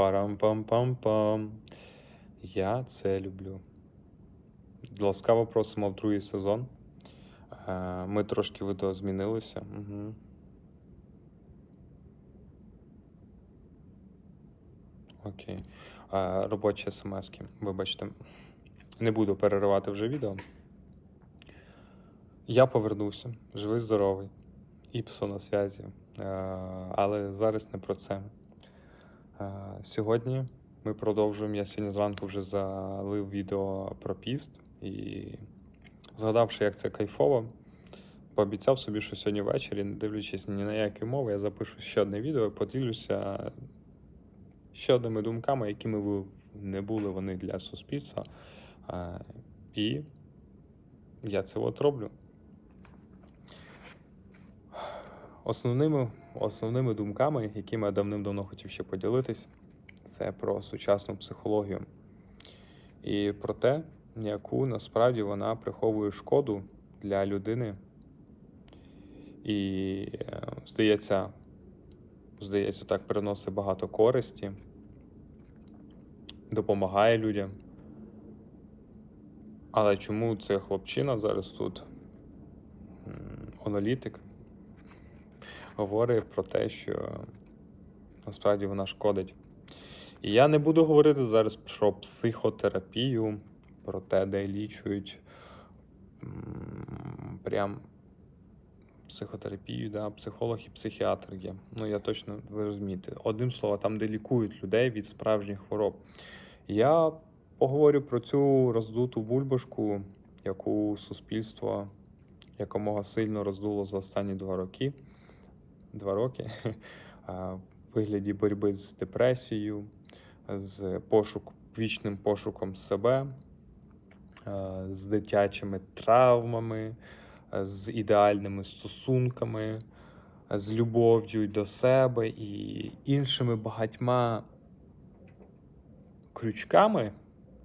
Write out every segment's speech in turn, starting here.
Парам-пам-пам-пам. Я це люблю. Ласкаво просимо в другий сезон. Е, Ми трошки видозмінилися. Угу. Окей. Е, Робочі смски. Вибачте. Не буду переривати вже відео. Я повернуся. Живий, здоровий. Іпсо на зв'язі. Е, Але зараз не про це. Е, Сьогодні ми продовжуємо. Я сьогодні зранку вже залив відео про піст і згадавши, як це кайфово, пообіцяв собі, що сьогодні ввечері, не дивлячись ні на які мови, я запишу ще одне відео і поділюся ще одними думками, якими ви не були вони для суспільства. Е, І я це от роблю. Основними, основними думками, якими я давним-давно хотів ще поділитись, це про сучасну психологію і про те, яку насправді вона приховує шкоду для людини. І, е, здається, здається, так приносить багато користі, допомагає людям. Але чому це хлопчина зараз тут, аналітик, говорить про те, що насправді вона шкодить. І я не буду говорити зараз про психотерапію, про те, де лічують прям психотерапію, да, психолог і психіатр є. Ну, я точно ви розумієте. Одним словом, там, де лікують людей від справжніх хвороб. Я поговорю про цю роздуту бульбашку, яку суспільство якомога сильно роздуло за останні два роки. Два роки в вигляді боротьби з депресією, з пошук, вічним пошуком себе, з дитячими травмами, з ідеальними стосунками, з любов'ю до себе і іншими багатьма крючками,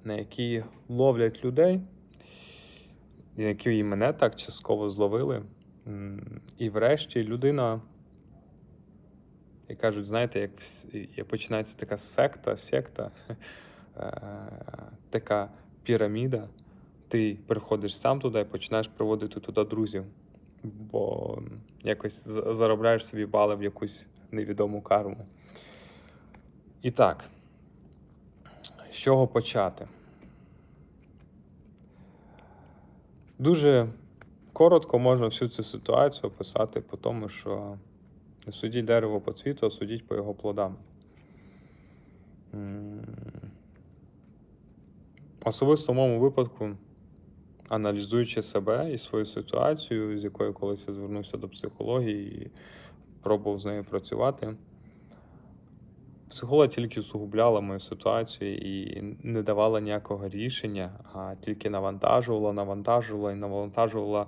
на які ловлять людей, які і мене так частково зловили. І врешті людина, як кажуть, знаєте, як, як починається така секта, секта, е, така піраміда. Ти приходиш сам туди і починаєш приводити туди друзів, бо якось заробляєш собі бали в якусь невідому карму. І так, з чого почати? Дуже коротко можна всю цю ситуацію описати по тому, що не судіть дерево по цвіту, а судіть по його плодам. Особисто в моєму випадку, аналізуючи себе і свою ситуацію, з якою колись я звернувся до психології і пробував з нею працювати, психолог тільки усугубляла мою ситуацію і не давала ніякого рішення, а тільки навантажувала, навантажувала і навантажувала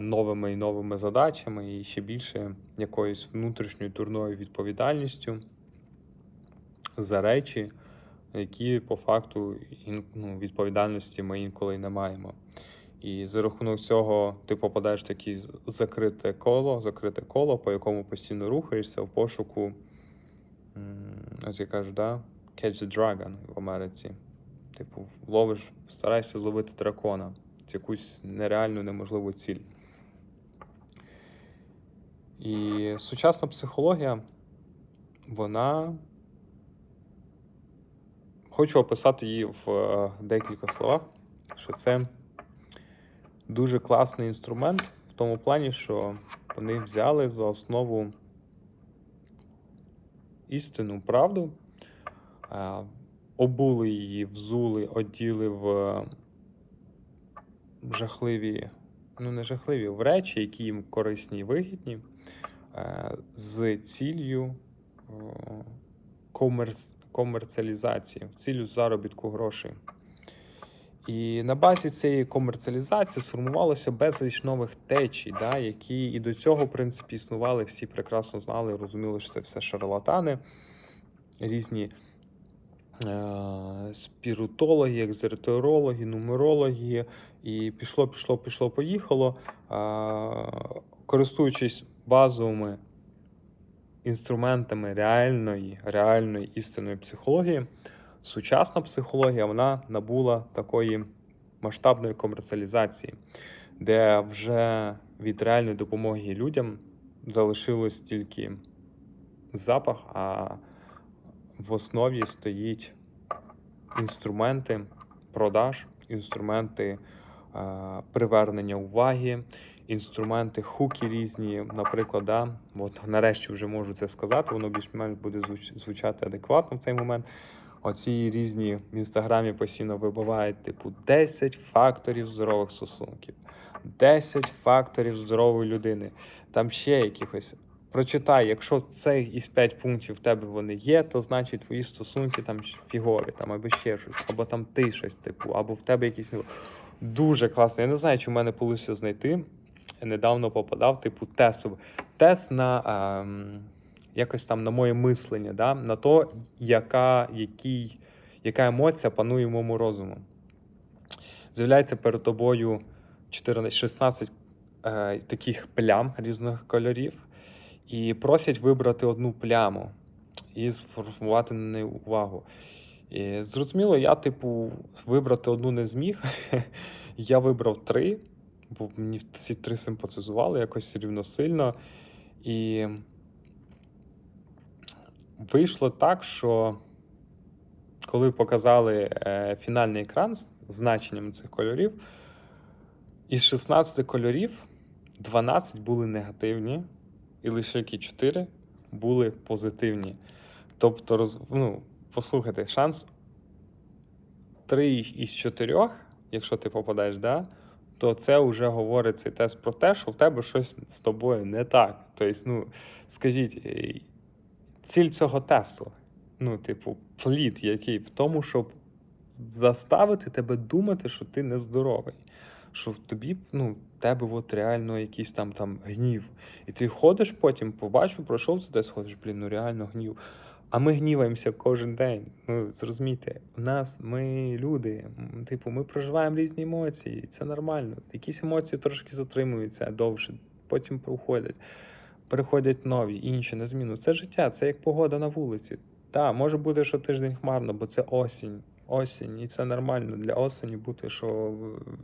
новими і новими задачами, і ще більше якоюсь внутрішньою дурною відповідальністю за речі, які по факту ну, відповідальності ми інколи не маємо. І за рахунок цього ти попадаєш в таке закрите коло, закрите коло, по якому постійно рухаєшся в пошуку, ось я кажу, да? catch the dragon в Америці. Типу, ловиш, старайся зловити дракона, якусь нереальну, неможливу ціль. І сучасна психологія, вона. Хочу описати її в е, декілька словах, що це дуже класний інструмент в тому плані, що вони взяли за основу істину, правду, е, обули її, взули, оділи в жахливі, ну не жахливі, в речі, які їм корисні і вигідні, е, з ціллю комерс, комерціалізації, в цілю заробітку грошей. І на базі цієї комерціалізації сформувалося безліч нових течій, да, які і до цього, в принципі, існували, всі прекрасно знали, розуміли, що це все шарлатани, різні е, спірутологи, екзертерологи, нумерологи. І пішло, пішло, пішло, поїхало. Користуючись базовими інструментами реальної, реальної істинної психології, сучасна психологія вона набула такої масштабної комерціалізації, де вже від реальної допомоги людям залишилось тільки запах, а в основі стоїть інструменти продаж, інструменти привернення уваги, інструменти хуки різні. Наприклад, да, от нарешті вже можу це сказати, воно більш-менш буде звучати адекватно в цей момент. Оці різні в інстаграмі постійно вибивають, типу, 10 факторів здорових стосунків, 10 факторів здорової людини. Там ще якихось. Прочитай, якщо цей із 5 пунктів в тебе вони є, то значить твої стосунки там фігові, там або ще щось, або там ти щось, типу, або в тебе якісь дуже класно. Я не знаю, чи в мене вийшло знайти. Недавно попадав, типу, тесту. Тест на ем, якось там на моє мислення, да? на то, яка, який, яка емоція панує в моєму розуму. З'являється перед тобою 14, 16 е, таких плям різних кольорів, і просять вибрати одну пляму і сформувати на неї увагу. І, зрозуміло, я, типу, вибрати одну не зміг. я вибрав три, бо мені всі три симпатизували якось рівно сильно. І вийшло так, що коли показали е, фінальний екран з значенням цих кольорів, із 16 кольорів 12 були негативні, і лише які 4 були позитивні. Тобто, ну, послухайте, шанс 3 із 4, якщо ти попадаєш, да, то це вже говорить цей тест про те, що в тебе щось з тобою не так. Тобто, ну, скажіть, е, ціль цього тесту, ну, типу, плід який в тому, щоб заставити тебе думати, що ти нездоровий. Що в тобі, ну, в тебе от реально якийсь там там гнів. І ти ходиш потім, побачив, пройшов це десь, ходиш, блін, ну реально гнів. А ми гніваємося кожен день. Ну, зрозумійте, у нас ми люди, типу, ми проживаємо різні емоції, і це нормально. Якісь емоції трошки затримуються довше, потім проходять, приходять нові, інші на зміну. Це життя, це як погода на вулиці. Так, може бути, що тиждень хмарно, бо це осінь. Осінь, і це нормально для осені бути, що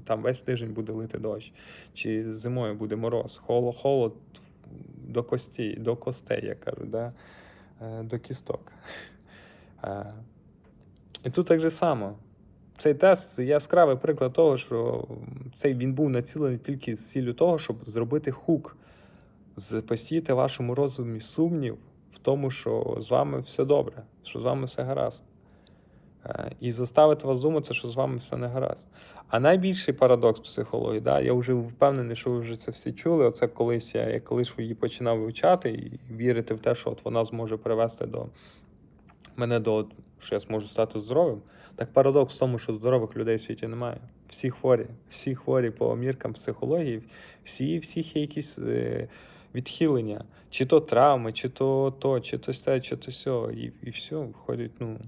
там весь тиждень буде лити дощ, чи зимою буде мороз, холод, холод до костей, до костей, я кажу, да? Е, до кісток. Е, І тут так же само. Цей тест це яскравий приклад того, що цей він був націлений тільки з ціллю того, щоб зробити хук, посіяти вашому розумі сумнів в тому, що з вами все добре, що з вами все гаразд. Е, І заставити вас думати, що з вами все не гаразд. А найбільший парадокс психології, да, я вже впевнений, що ви вже це всі чули. Оце колись я, я колись її починав вивчати і вірити в те, що от вона зможе привести до мене до що я зможу стати здоровим. Так парадокс в тому, що здорових людей в світі немає. Всі хворі, всі хворі по міркам психології, всі, всіх є якісь е, відхилення, чи то травми, чи то то, чи то все, чи то сьо. І, і все, виходить, ну.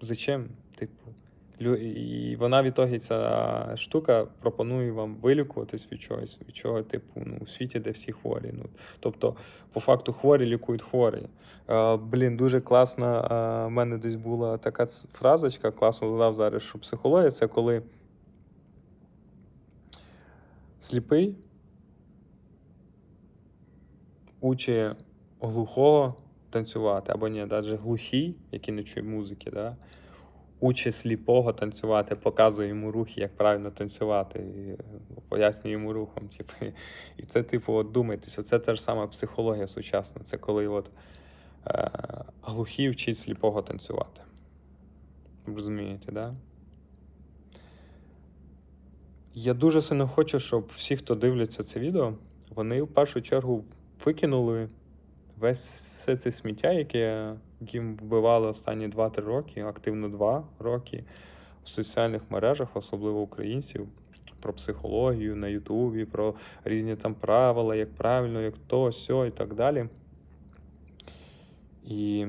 Зачем? Типу, і вона в ітогі ця штука пропонує вам вилікуватись від чогось, від чого, типу, ну, у світі, де всі хворі. Ну, тобто, по факту, хворі лікують хворі. Е, блін, дуже класна. е, в мене десь була така фразочка, класно додав зараз, що психологія це коли сліпий учить глухого танцювати, або ні, навіть глухий, який не чує музики, да? Учить сліпого танцювати, показує йому рухи, як правильно танцювати, і е, пояснює йому рухом. Типу. І це, типу, от думайтеся, це та ж сама психологія сучасна. Це коли от, е, глухий вчить сліпого танцювати. Розумієте, да? Я дуже сильно хочу, щоб всі, хто дивляться це відео, вони в першу чергу викинули весь все це сміття, яке їм вбивали останні 2-3 роки, активно 2 роки в соціальних мережах, особливо українців, про психологію на Ютубі, про різні там правила, як правильно, як то, сьо і так далі. І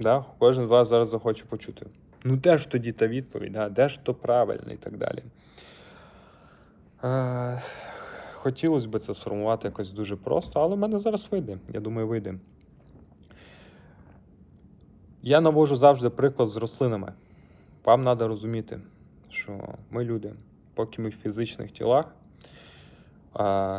Да, кожен з вас зараз захоче почути. Ну, де ж тоді та відповідь, да? де ж то правильно і так далі. Хотілося б це сформувати якось дуже просто, але в мене зараз вийде. Я думаю, вийде. Я навожу завжди приклад з рослинами. Вам треба розуміти, що ми люди, поки ми в фізичних тілах,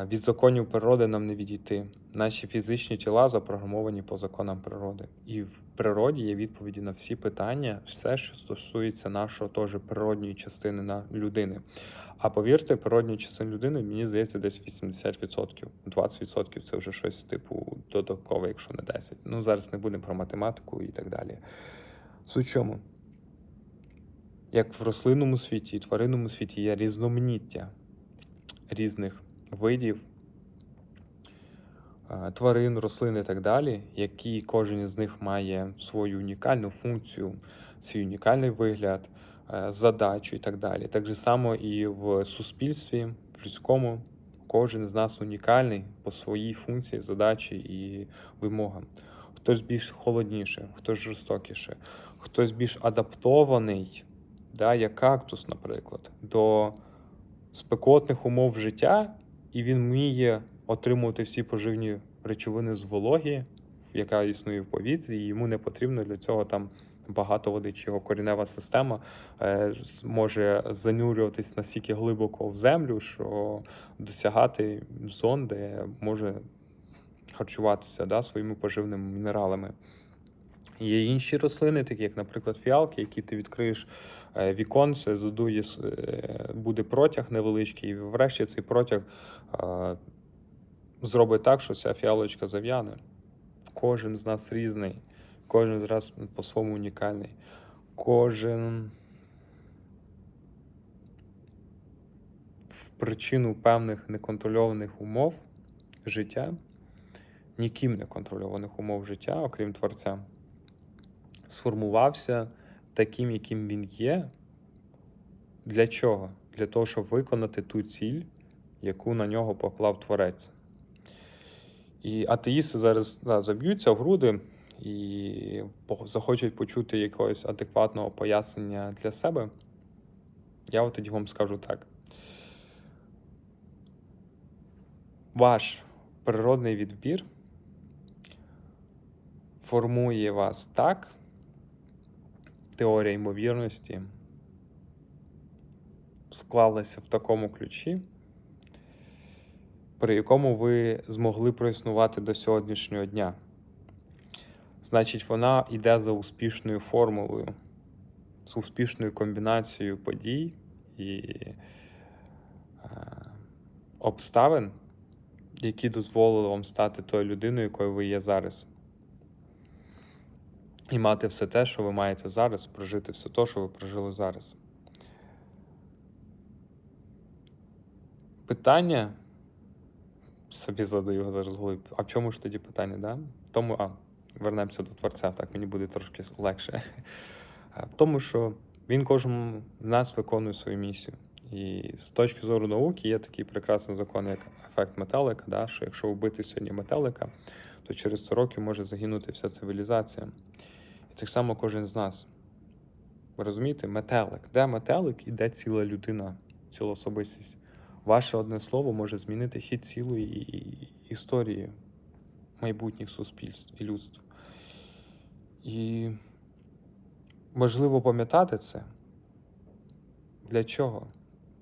від законів природи нам не відійти. Наші фізичні тіла запрограмовані по законам природи. І в природі є відповіді на всі питання, все, що стосується нашої теж природньої частини на людини. А повірте, природньої частини людини, мені здається, десь 80%. 20% це вже щось типу додаткове, якщо не 10%. Ну, зараз не будемо про математику і так далі. Суть чому? Як в рослинному світі і тваринному світі є різноманіття різних видів е, тварин, рослин і так далі, які кожен із них має свою унікальну функцію, свій унікальний вигляд, задачу і так далі. Так же само і в суспільстві, в людському, кожен з нас унікальний по своїй функції, задачі і вимогам. Хтось більш холодніше, хтось жорстокіше, хтось більш адаптований, да, як кактус, наприклад, до спекотних умов життя, і він вміє отримувати всі поживні речовини з вологі, яка існує в повітрі, і йому не потрібно для цього там багато води, чи його корінева система е, може занурюватись настільки глибоко в землю, що досягати зон, де може харчуватися да, своїми поживними мінералами. Є інші рослини, такі як, наприклад, фіалки, які ти відкриєш е, віконце, задує, е, буде протяг невеличкий, і врешті цей протяг зробить так, що ця фіалочка зав'яне. Кожен з нас різний, кожен з нас по-своєму унікальний. Кожен в причину певних неконтрольованих умов життя, ніким не контрольованих умов життя, окрім Творця, сформувався таким, яким він є. Для чого? Для того, щоб виконати ту ціль, яку на нього поклав Творець. І атеїсти зараз да, заб'ються в груди і захочуть почути якогось адекватного пояснення для себе. Я от тоді вам скажу так. Ваш природний відбір формує вас так, теорія ймовірності склалася в такому ключі, при якому ви змогли проіснувати до сьогоднішнього дня. Значить, вона йде за успішною формулою, з успішною комбінацією подій і е, обставин, які дозволили вам стати тою людиною, якою ви є зараз. І мати все те, що ви маєте зараз, прожити все те, що ви прожили зараз. Питання собі задаю зараз в голові. А в чому ж тоді питання? Да? Тому, а, вернемося до Творця, так мені буде трошки легше. В тому, що він кожному з нас виконує свою місію. І з точки зору науки є такий прекрасний закон, як ефект метелика, да? що якщо вбити сьогодні метелика, то через 100 років може загинути вся цивілізація. І так само кожен з нас. Ви розумієте, метелик. Де метелик, іде ціла людина, ціла особистість. Ваше одне слово може змінити хід цілої і- і- історії майбутніх суспільств і людств. І важливо пам'ятати це. Для чого?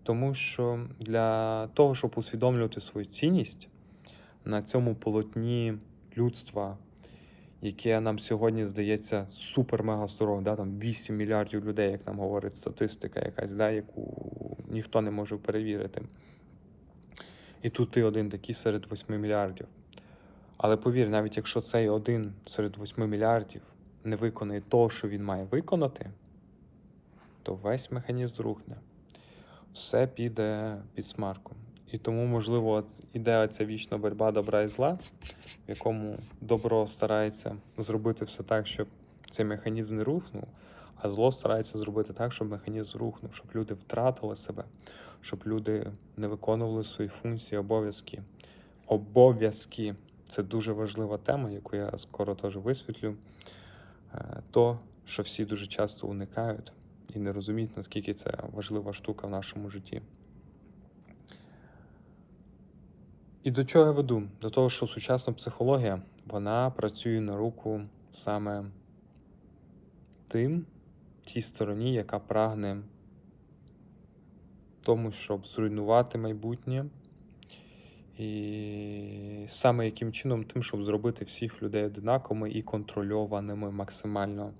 Тому що для того, щоб усвідомлювати свою цінність на цьому полотні людства, яке нам сьогодні здається супер-мега здоровим, да? там 8 мільярдів людей, як нам говорить статистика якась, да? яку ніхто не може перевірити. І тут ти один такий серед 8 мільярдів. Але повір, навіть якщо цей один серед 8 мільярдів не виконає того, що він має виконати, то весь механізм рухне. Все піде під смарку. І тому, можливо, іде ця вічна боротьба добра і зла, в якому добро старається зробити все так, щоб цей механізм не рухнув, а зло старається зробити так, щоб механізм рухнув, щоб люди втратили себе, щоб люди не виконували свої функції, обов'язки. Обов'язки це дуже важлива тема, яку я скоро теж висвітлю. Е, То, що всі дуже часто уникають і не розуміють, наскільки це важлива штука в нашому житті. І до чого я веду? До того, що сучасна психологія вона працює на руку саме тим, тій стороні, яка прагне тому, щоб зруйнувати майбутнє. І саме яким чином, тим, щоб зробити всіх людей одинаковими і контрольованими максимально.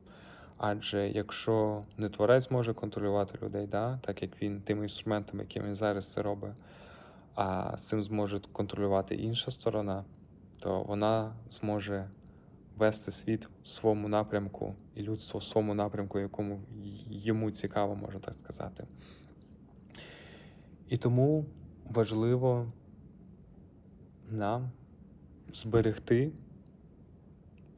Адже якщо не творець може контролювати людей, да, так як він тими інструментами, якими він зараз це робить, а цим зможе контролювати інша сторона, то вона зможе вести світ в своєму напрямку і людство в своєму напрямку, якому йому цікаво, можна так сказати. І тому важливо нам зберегти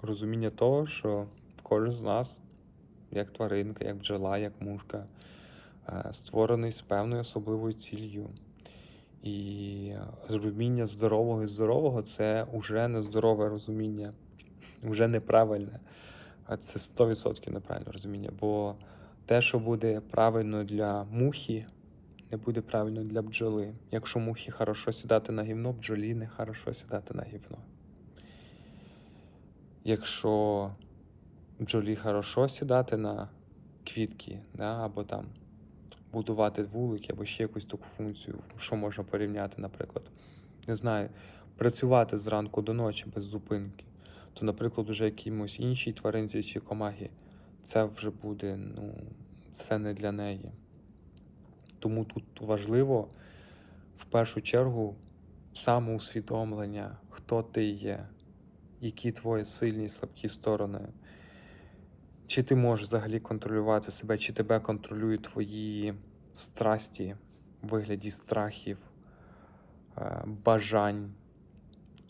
розуміння того, що кожен з нас, як тваринка, як бджола, як мушка, е, створений з певною особливою ціллю. І розуміння здорового і здорового це вже не здорове розуміння, вже неправильне. А це 100% неправильне розуміння. Бо те, що буде правильно для мухи, не буде правильно для бджоли. Якщо мухі хорошо сідати на гівно, бджолі не хорошо сідати на гівно. Якщо бджолі хорошо сідати на квітки, да, або там будувати вулики, або ще якусь таку функцію, що можна порівняти, наприклад. Не знаю, працювати зранку до ночі без зупинки, то, наприклад, уже якимось іншій тваринці чи комахі, це вже буде, ну, це не для неї. Тому тут важливо в першу чергу самоусвідомлення, хто ти є, які твої сильні і слабкі сторони. Чи ти можеш взагалі контролювати себе, чи тебе контролюють твої страсті в вигляді страхів, е, бажань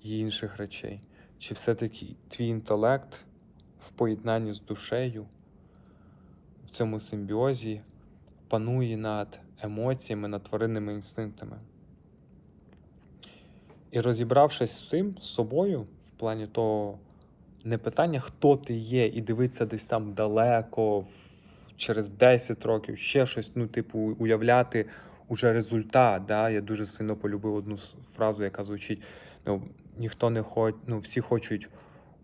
і інших речей? Чи все-таки твій інтелект в поєднанні з душею в цьому симбіозі панує над емоціями, над тваринними інстинктами? І розібравшись з цим з собою, в плані того, не питання, хто ти є, і дивитися десь там далеко, через 10 років, ще щось, ну, типу, уявляти уже результат. Да? Я дуже сильно полюбив одну фразу, яка звучить: ну, ніхто не хоче, ну, всі хочуть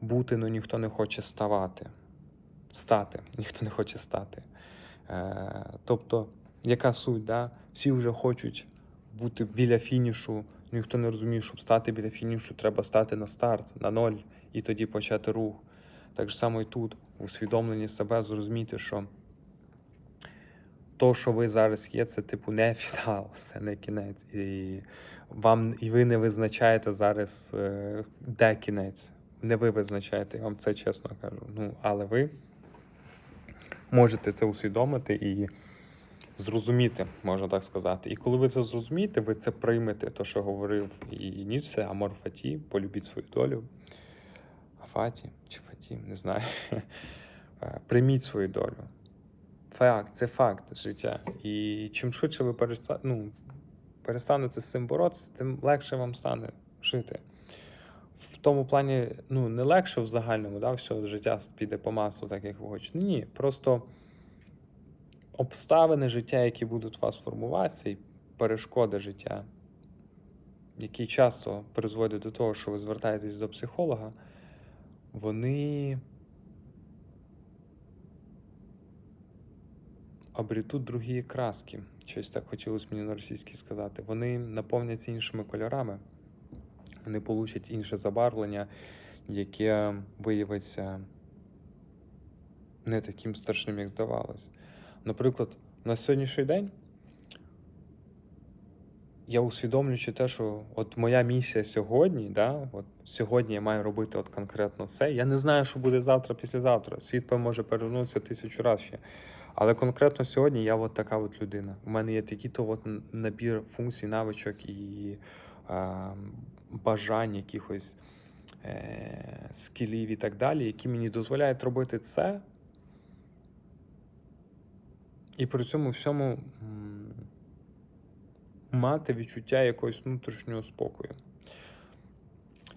бути, але ніхто не хоче ставати. Стати, ніхто не хоче стати. Е, тобто, яка суть? Да? Всі вже хочуть бути біля фінішу. Ніхто не розуміє, щоб стати біля фінішу, треба стати на старт, на ноль, і тоді почати рух. Так само і тут, в усвідомленні себе, зрозуміти, що то, що ви зараз є, це типу не фінал, це не кінець. І вам і ви не визначаєте зараз, е, де кінець. Не ви визначаєте, я вам це чесно кажу. Ну, але ви можете це усвідомити і зрозуміти, можна так сказати. І коли ви це зрозумієте, ви це приймете, то, що говорив і Ніцше, Амор Фаті, полюбіть свою долю. Афаті чи Фаті, не знаю. Е, Прийміть свою долю. Факт, це факт життя. І чим швидше ви переста... ну, перестанете з цим боротися, тим легше вам стане жити. В тому плані, ну, не легше в загальному, да, все життя піде по маслу, так як ви хочете. Ні, просто обставини життя, які будуть у вас формуватися, і перешкоди життя, які часто призводять до того, що ви звертаєтесь до психолога, вони обретуть другі краски. Щось так хотілося мені на російській сказати. Вони наповняться іншими кольорами, вони получать інше забарвлення, яке виявиться не таким страшним, як здавалось. Наприклад, на сьогоднішній день я усвідомлюючи те, що от моя місія сьогодні, да, от сьогодні я маю робити от конкретно це. Я не знаю, що буде завтра, післязавтра. Світ може перевернутися тисячу разів ще. Але конкретно сьогодні я от така от людина. У мене є такий-то набір функцій, навичок і е, бажань якихось е, скілів і так далі, які мені дозволяють робити це. І при цьому всьому мати відчуття якогось внутрішнього спокою.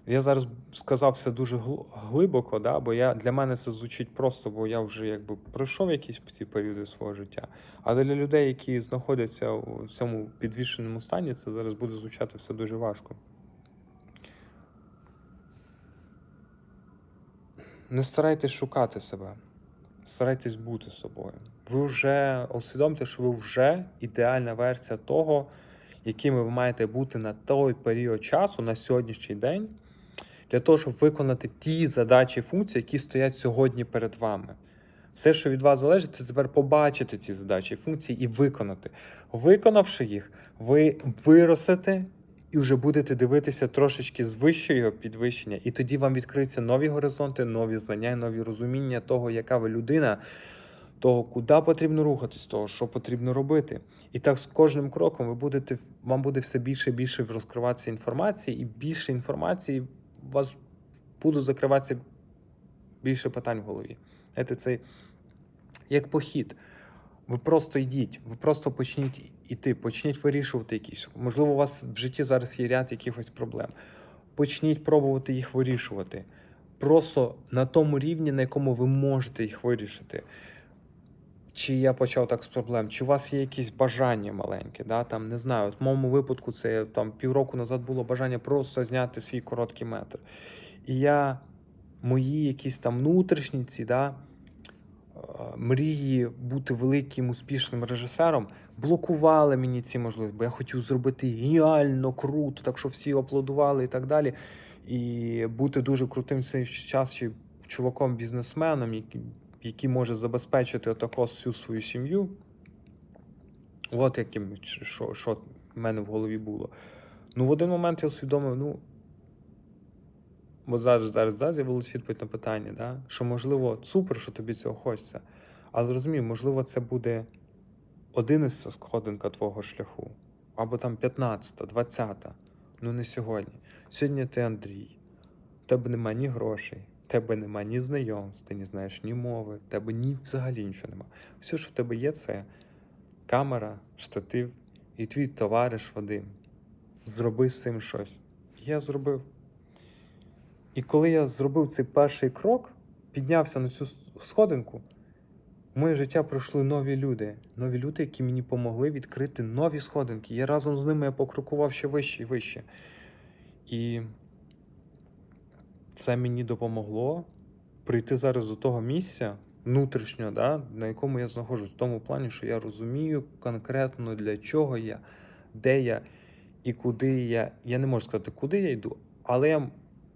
Я зараз сказав все дуже глибоко, да, бо я, для мене це звучить просто, бо я вже якби пройшов якісь ці періоди свого життя. Але для людей, які знаходяться в цьому підвішеному стані, це зараз буде звучати все дуже важко. Не старайтесь шукати себе старайтесь бути собою. Ви вже усвідомте, що ви вже ідеальна версія того, якими ви маєте бути на той період часу, на сьогоднішній день, для того, щоб виконати ті задачі і функції, які стоять сьогодні перед вами. Все, що від вас залежить, це тепер побачити ці задачі і функції і виконати. Виконавши їх, ви виростете і вже будете дивитися трошечки з вищого підвищення, і тоді вам відкриються нові горизонти, нові знання, нові розуміння того, яка ви людина, того, куди потрібно рухатись, того, що потрібно робити. І так з кожним кроком ви будете, вам буде все більше і більше розкриватися інформації, і більше інформації у вас будуть закриватися більше питань в голові. Знаєте, це як похід. Ви просто йдіть, ви просто почніть іти, почніть вирішувати якісь. Можливо, у вас в житті зараз є ряд якихось проблем. Почніть пробувати їх вирішувати. Просто на тому рівні, на якому ви можете їх вирішити. Чи я почав так з проблем, чи у вас є якісь бажання маленькі, да? там, не знаю, от в моєму випадку це там півроку назад було бажання просто зняти свій короткий метр. І я мої якісь там внутрішні ці, да, мрії бути великим успішним режисером блокували мені ці можливості, бо я хотів зробити геніально круто, так що всі аплодували і так далі. І бути дуже крутим цей час чи чуваком, бізнесменом, який, який може забезпечити отако всю свою сім'ю. От яким що, що в мене в голові було. Ну, в один момент я усвідомив, ну. Бо зараз зараз зараз з'явилась відповідь на питання, да? що можливо супер, що тобі цього хочеться. Але розумію, можливо, це буде один із сходинка твого шляху, або там 15-та, 20-та. Ну не сьогодні. Сьогодні ти Андрій. У тебе нема ні грошей, в тебе нема ні знайомств, ти не знаєш ні мови, в тебе ні взагалі нічого нема. Все, що в тебе є, це камера, штатив і твій товариш Вадим. Зроби з цим щось. Я зробив. І коли я зробив цей перший крок, піднявся на цю сходинку, в моє життя пройшли нові люди. Нові люди, які мені допомогли відкрити нові сходинки. Я разом з ними я покрокував ще вище і вище. І це мені допомогло прийти зараз до того місця внутрішнього, да, на якому я знаходжусь, в тому плані, що я розумію конкретно для чого я, де я і куди я. Я не можу сказати, куди я йду, але я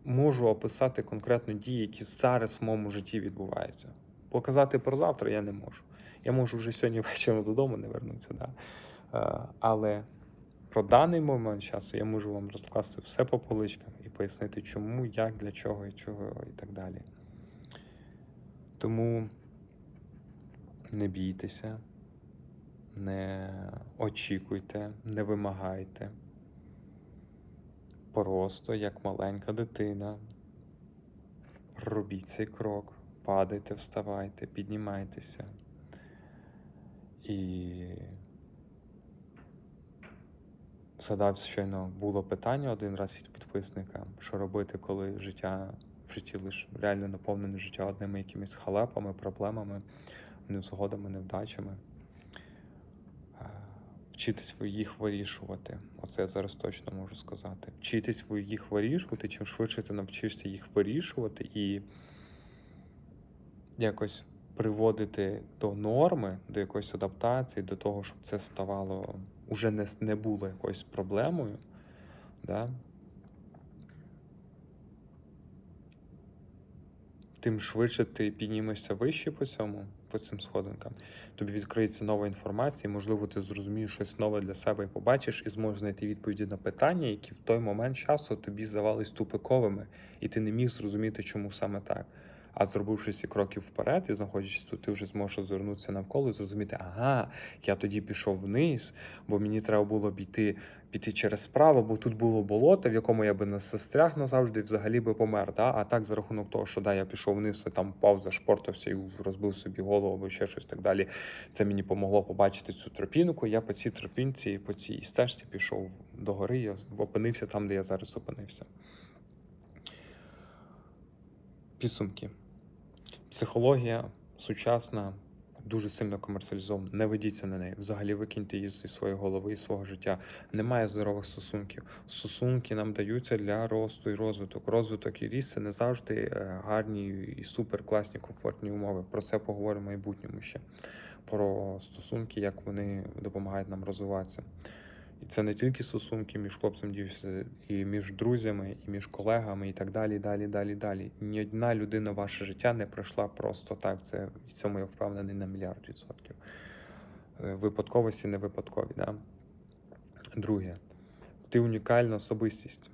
можу описати конкретно дії, які зараз в моєму житті відбуваються. Показати про завтра я не можу. Я можу вже сьогодні вечором додому не вернутися, да? Е, але про даний момент часу я можу вам розкласти все по поличкам і пояснити, чому, як, для чого і чого і так далі. Тому не бійтеся, не очікуйте, не вимагайте. Просто як маленька дитина. Робіть цей крок, падайте, вставайте, піднімайтеся. І задав щойно було питання один раз від підписника, що робити, коли життя в житті лише реально наповнене життя одними якимись халепами, проблемами, невзгодами, невдачами. Вчитись їх вирішувати. Оце я зараз точно можу сказати. Вчитись їх вирішувати, чим швидше ти навчишся їх вирішувати і якось приводити до норми, до якоїсь адаптації, до того, щоб це ставало уже не, не було якоюсь проблемою. Да? Тим швидше ти піднімешся вище по цьому, по цим сходинкам. Тобі відкриється нова інформація, і, можливо, ти зрозумієш щось нове для себе і побачиш, і зможеш знайти відповіді на питання, які в той момент часу тобі здавались тупиковими, і ти не міг зрозуміти, чому саме так. А зробивши ці кроки вперед і знаходячись тут, ти вже зможеш озирнутися навколо і зрозуміти, ага, я тоді пішов вниз, бо мені треба було обійти, піти через справу, бо тут було болото, в якому я би не застряг назавжди і взагалі би помер. Да? А так, за рахунок того, що да, я пішов вниз, і там впав, зашпортався і розбив собі голову або ще щось так далі. Це мені помогло побачити цю тропінку. Я по цій тропінці, по цій стежці пішов до гори, я опинився там, де я зараз опинився. Підсумки. Психологія сучасна дуже сильно комерціалізована. Не ведіться на неї. Взагалі викиньте її зі своєї голови і свого життя. Немає здорових стосунків. Стосунки нам даються для росту і розвиток. Розвиток і ріст це не завжди е, гарні і супер класні, комфортні умови. Про це поговоримо в майбутньому ще. Про стосунки, як вони допомагають нам розвиватися. І це не тільки стосунки між хлопцем і між друзями, і між колегами, і так далі, далі, далі, далі. Ні одна людина ваше життя не пройшла просто так. Це в цьому я впевнений на мільярд відсотків. Е, Випадковості не випадкові. Да? Друге, ти унікальна особистість.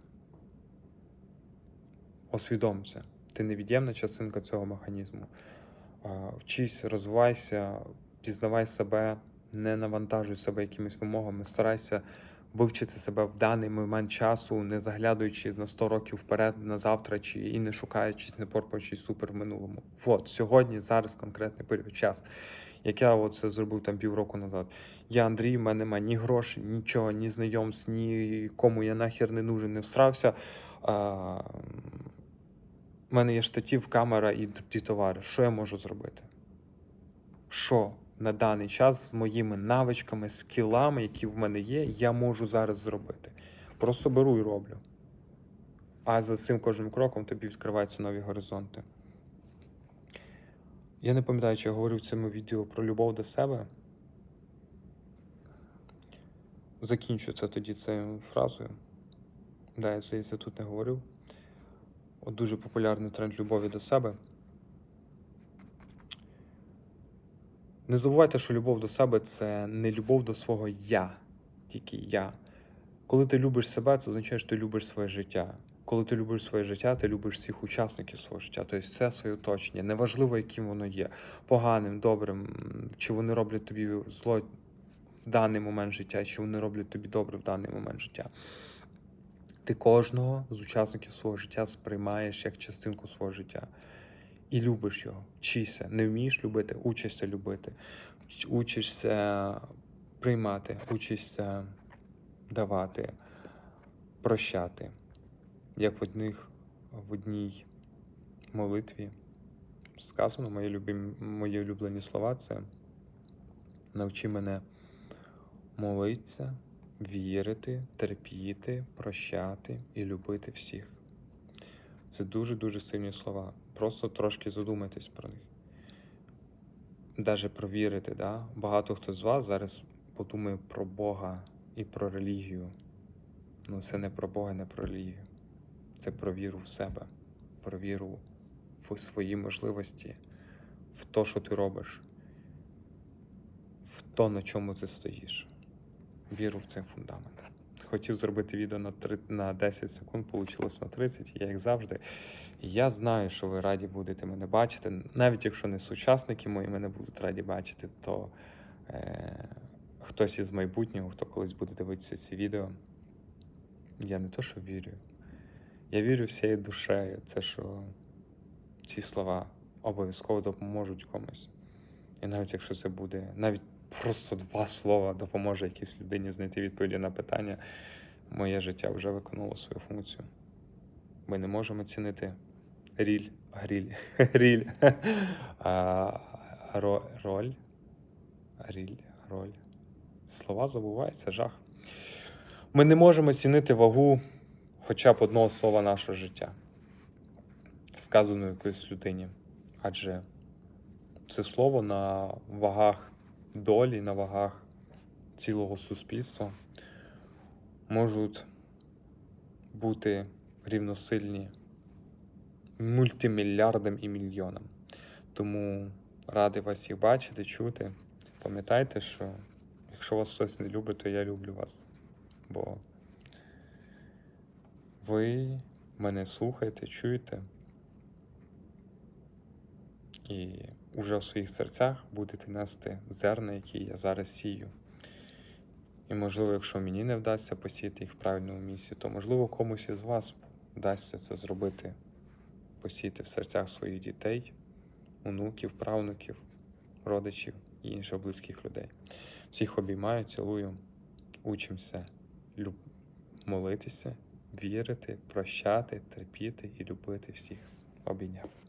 Освідом це. Ти невід'ємна частинка цього механізму. Вчись, розвивайся, пізнавай себе, не навантажуй себе якимись вимогами, старайся вивчити себе в даний момент часу, не заглядаючи на 100 років вперед, на завтра, чи і не шукаючись, не порпаючись супер в минулому. От сьогодні, зараз конкретний період час. Як я це зробив там півроку назад. Я Андрій, в мене немає ні грошей, нічого, ні знайомств, ні кому я нахер не нужен, не всрався. А, у мене є штатів, камера і, і товари. Що я можу зробити? Що на даний час з моїми навичками, скілами, які в мене є, я можу зараз зробити? Просто беру і роблю. А за цим кожним кроком тобі відкриваються нові горизонти. Я не пам'ятаю, чи я говорив в цьому відео про любов до себе. Закінчу це тоді цією фразою. Да, я здається, тут не говорив. От дуже популярний тренд любові до себе. Не забувайте, що любов до себе це не любов до свого я, тільки я. Коли ти любиш себе, це означає, що ти любиш своє життя. Коли ти любиш своє життя, ти любиш всіх учасників свого життя. Тобто це своє оточення. Неважливо, яким воно є, поганим, добрим, чи вони роблять тобі зло в даний момент життя, чи вони роблять тобі добре в даний момент життя. Ти кожного з учасників свого життя сприймаєш як частинку свого життя і любиш його. Вчися. Не вмієш любити, учишся любити. Учишся приймати, учишся давати, прощати. Як в одних в одній молитві сказано, мої, любимі, мої улюблені слова це навчи мене молитися, вірити, терпіти, прощати і любити всіх. Це дуже-дуже сильні слова. Просто трошки задумайтесь про них. Даже провірити, да? багато хто з вас зараз подумає про Бога і про релігію. Ну, це не про Бога, не про релігію. Це про віру в себе, про віру в свої можливості, в те, що ти робиш, в то, на чому ти стоїш. Віру в цей фундамент. Хотів зробити відео на, 3, на 10 секунд, вийшло на 30, я як завжди. Я знаю, що ви раді будете мене бачити. Навіть якщо не сучасники мої мене будуть раді бачити, то е, хтось із майбутнього, хто колись буде дивитися ці відео. Я не то, що вірю. Я вірю всією душею. Це що ці слова обов'язково допоможуть комусь. І навіть якщо це буде, навіть просто два слова допоможе якійсь людині знайти відповіді на питання, моє життя вже виконало свою функцію. Ми не можемо цінити ріль, гріль, ріль, а, ро, роль, ріль, роль. Слова забуваються, жах. Ми не можемо цінити вагу хоча б одного слова нашого життя, сказаного якоїсь людині. Адже це слово на вагах долі, на вагах цілого суспільства можуть бути рівносильні мультимільярдам і мільйонам. Тому радий вас всіх бачити, чути. Пам'ятайте, що якщо вас хтось не любить, то я люблю вас. Бо ви мене слухаєте, чуєте. І уже в своїх серцях будете нести зерна, які я зараз сію. І, можливо, якщо мені не вдасться посіяти їх в правильному місці, то, можливо, комусь із вас вдасться це зробити, посіяти в серцях своїх дітей, онуків, правнуків, родичів і інших близьких людей. Всіх обіймаю, цілую, учимося люб... молитися, вірити, прощати, терпіти і любити всіх. Обійняв.